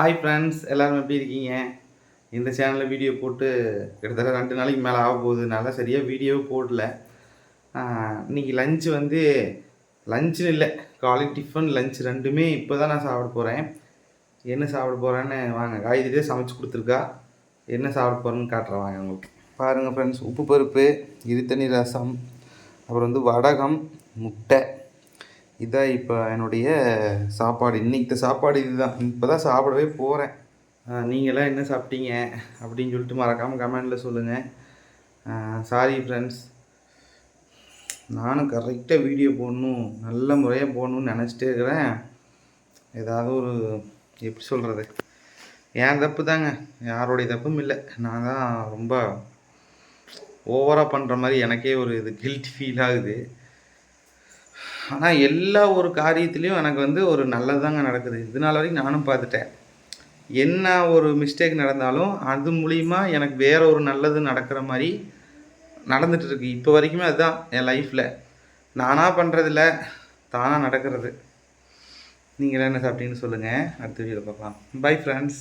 Hi friends எல்லாரும் எப்படி இருக்கீங்க? இந்த சேனலில் வீடியோ போட்டு கிட்டத்தட்ட ரெண்டு நாளைக்கு மேலே ஆக போகுதுனால சரியாக வீடியோவே போடல. இன்றைக்கி இன்னைக்கு லஞ்சு வந்து லஞ்சுன்னு இல்லை காலை டிஃபன் லஞ்ச் ரெண்டுமே இப்போ தான் நான் சாப்பிட போகிறேன் என்ன சாப்பிட போகிறேன்னு வாங்க. காய்கறியே சமைச்சு கொடுத்துருக்கா. என்ன சாப்பிட போகிறேன்னு காட்டுறேன். வாங்க உங்களுக்கு. பாருங்கள் ஃப்ரெண்ட்ஸ் உப்பு பருப்பு இருத்தண்ணி ரசம் அப்புறம் வந்து வடகம் முட்டை. இதான் இப்போ என்னுடைய சாப்பாடு. இன்றைக்கு சாப்பாடு இதுதான். இப்போ தான் சாப்பிடவே போகிறேன் நீங்களாம் என்ன சாப்பிட்டீங்க? அப்படின்னு சொல்லிட்டு மறக்காமல் கமெண்டில் சொல்லுங்கள் சாரி ஃப்ரெண்ட்ஸ் நானும் கரெக்டாக வீடியோ போடணும் நல்ல முறையாக போடணும்னு நினச்சிட்டே இருக்கிறேன். ஏதாவது ஒரு எப்படி சொல்கிறது என் தப்பு தாங்க. யாருடைய தப்பும் இல்லை. நான் தான் ரொம்ப ஓவராக பண்ணுற மாதிரி எனக்கே ஒரு இது கில்ட் ஃபீல் ஆகுது. ஆனால் எல்லா ஒரு காரியத்துலேயும் எனக்கு வந்து ஒரு நல்லதாங்க நடக்குது. இதனால வரைக்கும் நானும் பார்த்துட்டேன். என்ன ஒரு மிஸ்டேக் நடந்தாலும் அது மூலிமா எனக்கு வேற ஒரு நல்லது நடக்கிற மாதிரி நடந்துகிட்ருக்கு இப்போ வரைக்குமே அதுதான் என் லைஃப்பில் நானாக பண்ணுறதில்ல தானாக நடக்கிறது. நீங்கள் என்ன சாப்பிட்டீங்கன்னு சொல்லுங்கள் அடுத்த வீடியோவில் பார்க்கலாம். Bye friends